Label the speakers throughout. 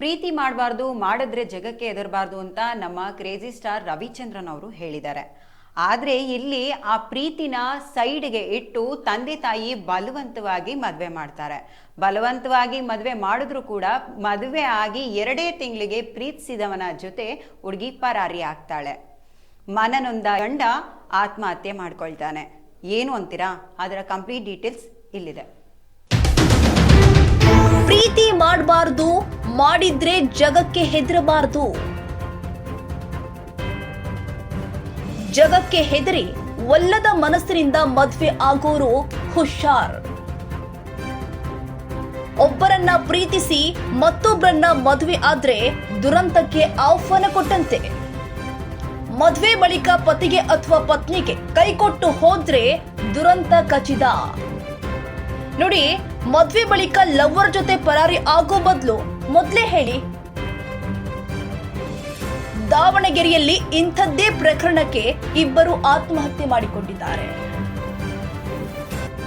Speaker 1: ಪ್ರೀತಿ ಮಾಡಬಾರ್ದು, ಮಾಡಿದ್ರೆ ಜಗಕ್ಕೆ ಎದರಬಾರ್ದು ಅಂತ ನಮ್ಮ ಕ್ರೇಜಿ ಸ್ಟಾರ್ ರವಿಚಂದ್ರನ್ ಅವರು ಹೇಳಿದ್ದಾರೆ. ಆದರೆ ಇಲ್ಲಿ ಆ ಪ್ರೀತಿನ ಸೈಡ್ಗೆ ಇಟ್ಟು ತಂದೆ ತಾಯಿ ಬಲವಂತವಾಗಿ ಮದುವೆ ಮಾಡ್ತಾರೆ. ಬಲವಂತವಾಗಿ ಮದುವೆ ಮಾಡಿದ್ರು ಕೂಡ ಮದುವೆ ಆಗಿ ಎರಡೇ ತಿಂಗಳಿಗೆ ಪ್ರೀತಿಸಿದವನ ಜೊತೆ ಹುಡುಗಿ ಪರಾರಿ ಆಗ್ತಾಳೆ. ಮನನೊಂದ ಗಂಡ ಆತ್ಮಹತ್ಯೆ ಮಾಡ್ಕೊಳ್ತಾನೆ. ಏನು ಅಂತೀರಾ? ಅದರ ಕಂಪ್ಲೀಟ್ ಡೀಟೇಲ್ಸ್ ಇಲ್ಲಿದೆ.
Speaker 2: ಪ್ರೀತಿ ಮಾಡಬಾರದು, ಮಾಡಿದ್ರೆ ಜಗಕ್ಕೆ ಹೆದರಬಾರದು. ಜಗಕ್ಕೆ ಹೆದರಿ ಒಲ್ಲದ ಮನಸ್ಸಿನಿಂದ ಮದ್ವೆ ಆಗೋರು ಹುಷಾರ್. ಒಬ್ಬರನ್ನ ಪ್ರೀತಿಸಿ ಮತ್ತೊಬ್ಬರನ್ನ ಮದುವೆ ಆದ್ರೆ ದುರಂತಕ್ಕೆ ಆಹ್ವಾನ ಕೊಟ್ಟಂತೆ. ಮದ್ವೆ ಬಳಿಕ ಪತಿಗೆ ಅಥವಾ ಪತ್ನಿಗೆ ಕೈಕೊಟ್ಟು ಹೋದ್ರೆ ದುರಂತ ಕಚಿದ ನೋಡಿ ಮದ್ವೆ ಬಳಿಕ ಲವ್ವರ್ ಜೊತೆ ಪರಾರಿ ಆಗೋ ಬದಲು ಮೊದ್ಲೇ ಹೇಳಿ. ದಾವಣಗೆರೆಯಲ್ಲಿ ಇಂಥದ್ದೇ ಪ್ರಕರಣಕ್ಕೆ ಇಬ್ಬರು ಆತ್ಮಹತ್ಯೆ ಮಾಡಿಕೊಂಡಿದ್ದಾರೆ.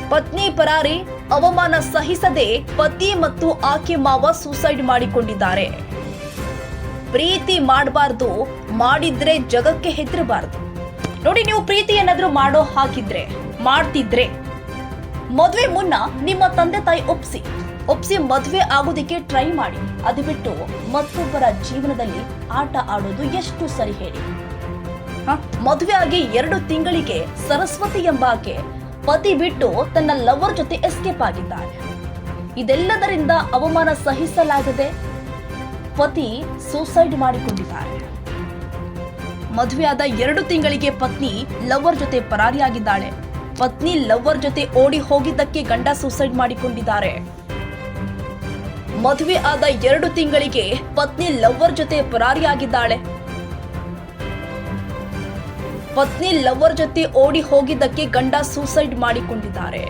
Speaker 2: ಪತ್ನಿ ಪರಾರಿ ಅವಮಾನ ಸಹಿಸದೆ ಪತಿ ಮತ್ತು ಆಕೆ ಮಾವ ಸೂಸೈಡ್ ಮಾಡಿಕೊಂಡಿದ್ದಾರೆ. ಪ್ರೀತಿ ಮಾಡಬಾರ್ದು, ಮಾಡಿದ್ರೆ ಜಗಕ್ಕೆ ಹೆದರಬಾರ್ದು. ನೋಡಿ ನೀವು ಪ್ರೀತಿ ಏನಾದ್ರೂ ಮಾಡೋ ಹಾಕಿದ್ರೆ ಮಾಡ್ತಿದ್ರೆ. ಮದುವೆ ಮುನ್ನ ನಿಮ್ಮ ತಂದೆ ತಾಯಿ ಒಪ್ಸಿ. ಒಪ್ಸಿ ಮದುವೆ ಆಗೋದಕ್ಕೆ ಟ್ರೈ ಮಾಡಿ. ಅದು ಬಿಟ್ಟು ಮತ್ತೊಬ್ಬರ ಜೀವನದಲ್ಲಿ ಆಟ ಆಡೋದು ಎಷ್ಟು ಸರಿ ಹೇಳಿ? ಮದುವೆ ಆಗಿ ಎರಡು ತಿಂಗಳಿಗೆ ಸರಸ್ವತಿ ಎಂಬಾಕೆ ಪತಿ ಬಿಟ್ಟು ತನ್ನ ಲವರ್ ಜೊತೆ ಎಸ್ಕೇಪ್ ಆಗಿದ್ದಾಳೆ. ಇದೆಲ್ಲದರಿಂದ ಅವಮಾನ ಸಹಿಸಲಾಗದೆ ಪತಿ ಸೂಸೈಡ್ ಮಾಡಿಕೊಂಡಿದ್ದಾರೆ. ಮದುವೆಯಾದ ಎರಡು ತಿಂಗಳಿಗೆ ಪತ್ನಿ ಲವರ್ ಜೊತೆ ಪರಾರಿಯಾಗಿದ್ದಾಳೆ. ಪತ್ನಿ ಲವ್ವರ್ ಜೊತೆ ಓಡಿ ಹೋಗಿದ್ದಕ್ಕೆ ಗಂಡ ಸೂಸೈಡ್ ಮಾಡಿಕೊಂಡಿದ್ದಾರೆ. ಮದುವೆ ಆದ ಎರಡು ತಿಂಗಳಿಗೆ ಪತ್ನಿ ಲವ್ವರ್ ಜೊತೆ ಪರಾರಿಯಾಗಿದ್ದಾಳೆ. ಪತ್ನಿ ಲವ್ವರ್ ಜೊತೆ ಓಡಿ ಹೋಗಿದ್ದಕ್ಕೆ ಗಂಡ ಸೂಸೈಡ್ ಮಾಡಿಕೊಂಡಿದ್ದಾರೆ.